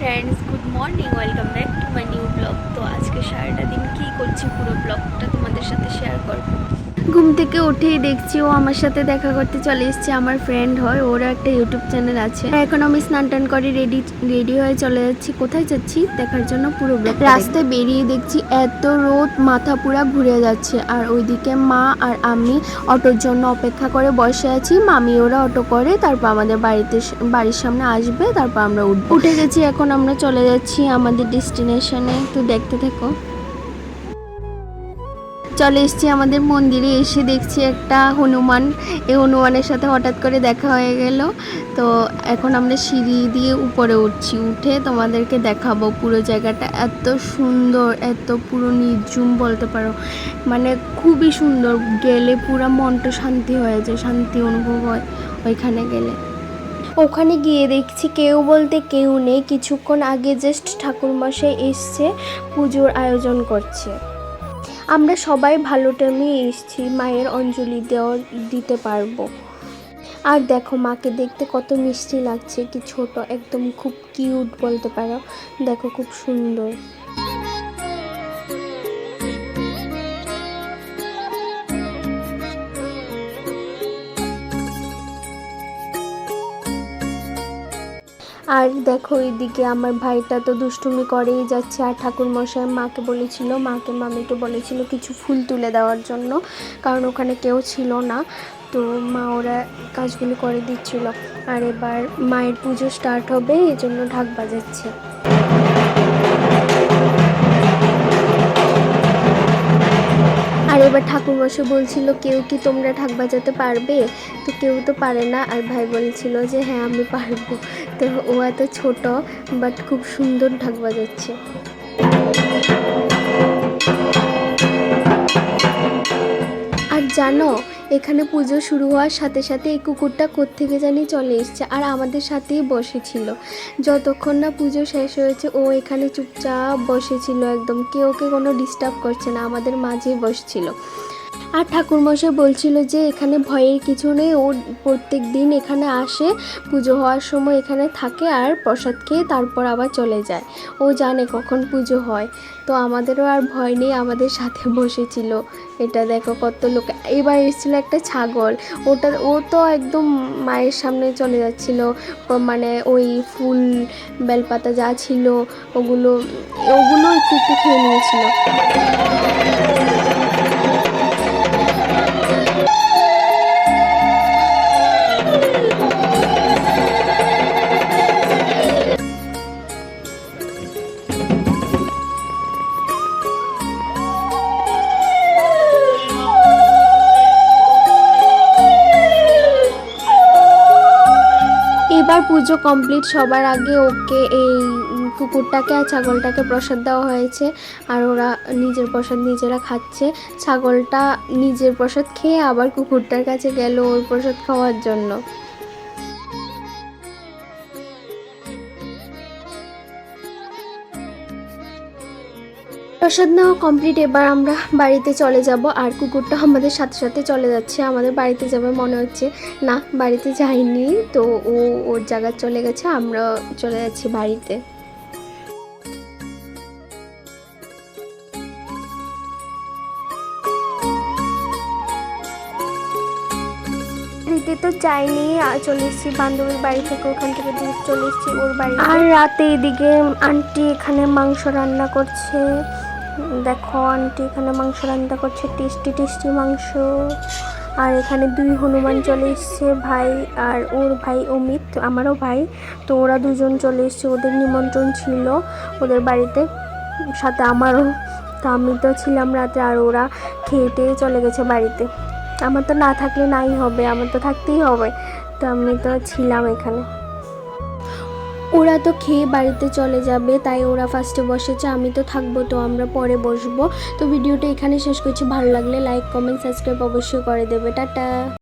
Friends good morning welcome থেকে উঠেই দেখছি ও আমার সাথে দেখা করতে চলে এসছে, আমার ফ্রেন্ড হয় ওর একটা ইউটিউব চ্যানেল আছে। এখন আমি স্নান টান করে রেডি রেডি হয়ে চলে যাচ্ছি। কোথায় যাচ্ছি? দেখার জন্য পুরো রাস্তায় বেরিয়ে দেখছি এত রোদ, মাথা পুরা ঘুরে যাচ্ছে। আর ওইদিকে মা আর আমি অটোর জন্য অপেক্ষা করে বসে আছি। মামি ওরা অটো করে, তারপর আমাদের বাড়িতে বাড়ির সামনে আসবে, তারপর আমরা উঠব। উঠে গেছি, এখন আমরা চলে যাচ্ছি আমাদের ডেস্টিনেশনে একটু দেখতে থাকো। চলে এসছি আমাদের মন্দিরে, এসে দেখছি একটা হনুমান। এই হনুমানের সাথে হঠাৎ করে দেখা হয়ে গেল। তো এখন আমরা সিঁড়ি দিয়ে উপরে উঠছি, উঠে তোমাদেরকে দেখাবো পুরো জায়গাটা। এত সুন্দর, এত পুরো নির্জুম বলতে পারো। মানে খুবই সুন্দর, গেলে পুরো মনটা শান্তি হয়ে যায়, শান্তি অনুভব হয় ওইখানে গেলে। ওখানে গিয়ে দেখছি কেউ বলতে কেউ নেই, কিছুক্ষণ আগে জাস্ট ঠাকুরমশাই এসছে, পুজোর আয়োজন করছে। আমরা সবাই ভালো টাইমে এসেছি, মায়ের অঞ্জলি দেওয়া দিতে পারব। আর দেখো, মাকে দেখতে কত মিষ্টি লাগছে, কি ছোট, একদম খুব কিউট বলতে পারো। দেখো, খুব সুন্দর। আর দেখো এদিকে আমার ভাইটা তো দুষ্টুমি করেই যাচ্ছে আর ঠাকুর মশাই মাকে বলেছিল, মাকে মামিকে বলেছিল কিছু ফুল তুলে দেওয়ার জন্য, কারণ ওখানে কেউ ছিল না। তো মা ওরা কাজগুলো করে দিচ্ছিল। আর এবার মায়ের পুজো স্টার্ট হবে এই জন্য ঢাক বাজাচ্ছে। এবার ঠাকুরমশাই বলছিল, কেউ কি তোমরা ঢাক বাজাতে পারবে? তো কেউ তো পারে না। আর ভাই বলছিল যে হ্যাঁ আমি পারব। তো ও এত ছোট বাট খুব সুন্দর ঢাক বাজাচ্ছে। আর জানো এখানে পুজো শুরু হওয়ার সাথে সাথে এই কুকুরটা কোত্থেকে জানি চলে এসছে আর আমাদের সাথেই বসেছিল। যতক্ষণ না পুজো শেষ হয়েছে, ও এখানে চুপচাপ বসেছিল একদম। কেউ ওকে কোনো ডিস্টার্ব করছে না, আমাদের মাঝেই বসছিল। আর ঠাকুরমশাই বলছিল যে এখানে ভয়ের কিছু নেই, ও প্রত্যেক দিন এখানে আসে, পুজো হওয়ার সময় এখানে থাকে আর প্রসাদ খেয়ে তারপর আবার চলে যায়। ও জানে কখন পুজো হয়। তো আমাদেরও আর ভয় নেই, আমাদের সাথে বসেছিল। এটা দেখো কত লোক। এবার এসেছিল একটা ছাগল। ওটা, ও তো একদম মায়ের সামনে চলে যাচ্ছিল। মানে ওই ফুল, বেলপাতা যা ছিল, ওগুলো ওগুলো একটু একটু খেয়ে নিয়েছিল। এবার পুজো কমপ্লিট সবার আগে ওকে এই কুকুরটাকে আর ছাগলটাকে প্রসাদ দেওয়া হয়েছে। আর ওরা নিজের প্রসাদ নিজেরা খাচ্ছে। ছাগলটা নিজের প্রসাদ খেয়ে আবার কুকুরটার কাছে গেল ওর প্রসাদ খাওয়ার জন্য। প্রসাদ নেওয়া কমপ্লিট এবার আমরা বাড়িতে চলে যাব। আর কুকুরটা আমাদের সাথে সাথে চলে যাচ্ছে। আমাদের বাড়িতে যাবে মনে হচ্ছে। না বাড়িতে যাইনি তো ও ওর জায়গায় চলে গেছে। আমরা চলে যাচ্ছি বাড়িতে। বাড়িতে তো যাইনি। চলে এসেছি বান্ধবীর বাড়ি থেকে। ওখান থেকে দূর চলে এসেছি ওর বাড়ি আর রাতে এদিকে আন্টি এখানে মাংস রান্না করছে। দেখো, আন্টি এখানে মাংস রান্না করছে, টেস্টি টেস্টি মাংস। আর এখানে দুই হনুমান চলে এসছে, ভাই আর ওর ভাই অমিত, আমারও ভাই। তো ওরা দুজন চলে এসছে, ওদের নিমন্ত্রণ ছিল ওদের বাড়িতে, সাথে আমারও। তো আমি তো ছিলাম রাতে আর ওরা খেয়ে চলে গেছে বাড়িতে। আমার তো না থাকলে নাই হবে, আমার তো থাকতেই হবে। তো আমি তো ছিলাম এখানে। ওরা তো খেয়ে বাড়িতে চলে যাবে, তাই ওরা ফার্স্টে বসেছে, আমি তো থাকব তো, আমরা পরে বসবো। তো ভিডিওটা এখানে শেষ করছি, ভালো লাগলে লাইক কমেন্ট সাবস্ক্রাইব অবশ্যই করে দেবে, টাটা।